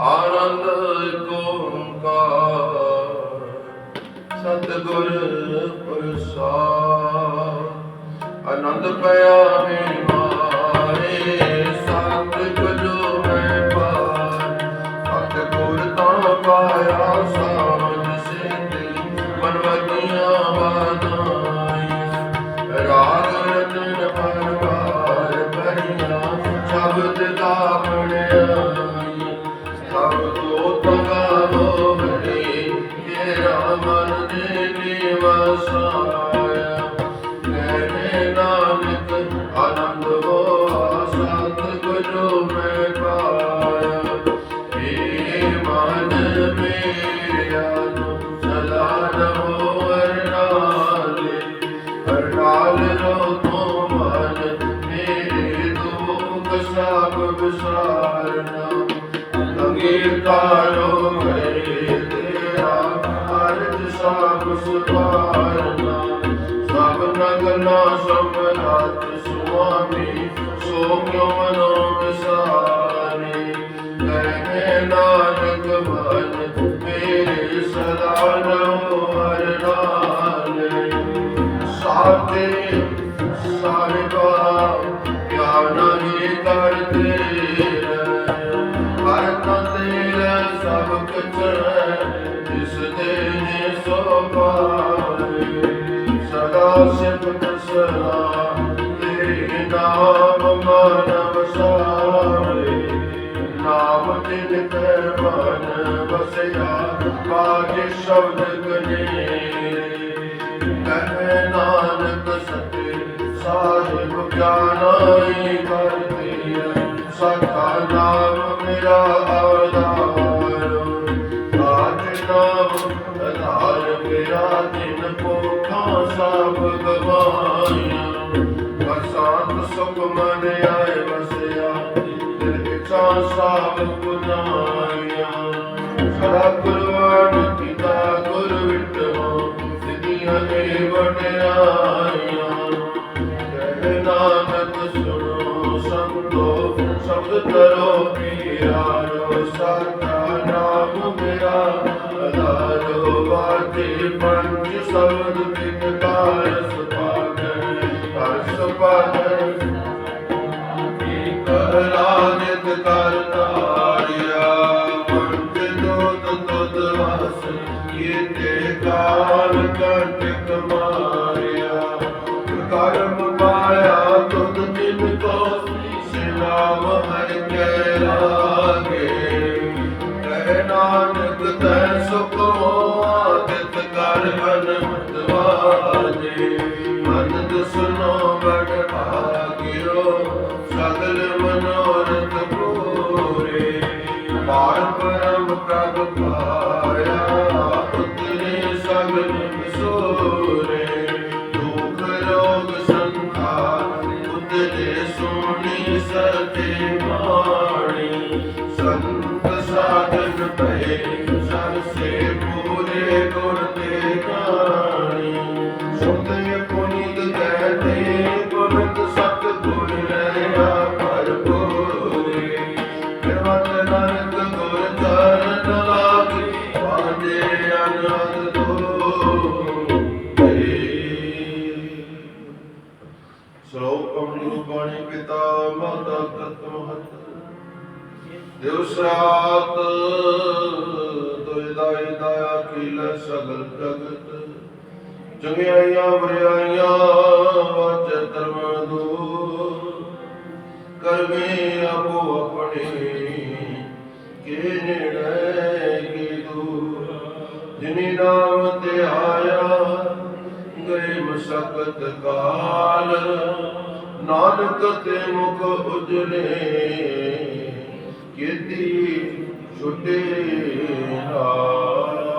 ਆਨੰਦ ਓੰਕਾਰ। ਸਤਿਗੁਰ ਪ੍ਰਸਾਦ। ਆਨੰਦ ਪਿਆ ਹੈ ਮਾਰੇ, ਸਤਿਗੁਰੂ ਮੈਂ ਪਾਰ ਸਤਿਗੁਰ ਤਾਂ ਪਾਇਆ ਸਾਜ ਮਨ ਦੇ ਨਿਵਾਸਾਇਆ ਕਹਿ ਨਾਨਕ ਆਨੰਦ ਹੋਆ ਸਤਿਗੁਰੂ ਮੈਂ ਪਾਇਆ। ਏ ਮਨ ਮੇਰਾ ਸਦਾ ਰਹੁ ਅਰਨਾਲੇ। ਅਰਨਾਲ ਰੋ ਤੋ ਮਨ ਮੇਰੇ ਦੁਖ ਸਭ ਵਿਸਾਰਨਾ। ਅੰਗੀਰ ਕਾਰੋ ਸੁਆਮੀ ਸੋ ਕਿਉ ਮਨੋ ਵਿਸਾਰੇ ਕਹਿ ਨਾਨਕ ਮਨ ਮੇਰੇ ਸਦਾ ਰਹੋ ਹਰ ਨਾਲੇ ਸਾਥੇ ਸਾਹਿਬਾ ਕਿਆ ਨਹੀਂ ਕਰਦੇ ਹਰ ਤੇਰਾ ਸਭ ਕੁਛ ਜਿਸ ਦੇ ਨੇ ਸੋ ਪਾਏ ਸਦਾ ਸਿਫਤ ਸਲਾ ਸ਼ਬਦ ਗਨੇ ਕਹਿ ਨਾਨਕ ਸਤੇ ਸਾਹਿਬ ਗਿਆਨਾਈ ਕਰਦੀ ਸਖਾ ਨਾਮ ਮੇਰਾ ਆਧਾਰ ਆਜ ਨਾਮ ਆਧਾਰ ਮੇਰਾ ਦਿਨ ਪੋਖਾਂ ਸਭ ਗਵਾਇਆ ਬਰਸਾਤ ਸੁਖ ਮਨ ਆਏ ਵਸਿਆ ਦਿਲ ਇੱਛਾ ਸਭ ਗੁਨਾਇਆ ਸਦਾ ਕੁਰਬਾਨ ਗੁਰ ਵਿਟੋ ਸਿਧੀਆਂ ਏ ਵਡਿਆਈਆਂ ਕਹਿ ਨਾਨਕ ਸੁਣੋ ਸੰਤੋ ਸ਼ਬਦ ਕਰੋ ਪਿਆਰੋ ਸਾਚਾ ਕੀਤੇ ਕਾਲ ਕੰਟਕ ਮਾਰਿਆ। ਕਰਮ ਪਾਇਆ ਤੁਧ ਜਿਨ ਕੋ, ਸਿਲਾਮ ਹਰ ਕੈ ਲਾਗੇ। ਕਹਿ ਨਾਨਕ ਤੈ ਸੁਖ, ਆਦਿਤ ਕਰ ਅਨੰਦ ਵਾਜੇ। ਮਨ ਸੁਨੋ ਬੜ ਭਾਗਿਓ, ਸਗਲ ਮਨੋਰਥ ਪੂਰੇ। ਪਾਰ ਪਰਮ ਪ੍ਰਭ ਦੋ ਪਿਤਾ ਮਾਤਾ ਤਤ ਮਹਤ ਦੇਵ ਸਰਾਤ ਤੋਇ ਦਾਈ ਕੀਲ ਸਗਲ ਜਗਤ ਚੰਗਿਆਈਆਂ ਬਰਿਆਈਆਂ ਵਾਚ ਧਰਮ ਦੂਰ। ਕਰਮੇ ਆਪੋ ਆਪਣੇ, ਕੇ ਨੇੜੇ, ਕੀ ਦੂਰ। ਜਿਨੀ ਨਾਮ ਧਿਆਇਆ ਗਏ ਮਸ਼ਕਤ ਕਾਲ ਨਾਨਕ ਤੇ ਮੁਖ ਉਜਲੇ ਕੀਤੀ ਛੁਟੇ ਨਾਲ।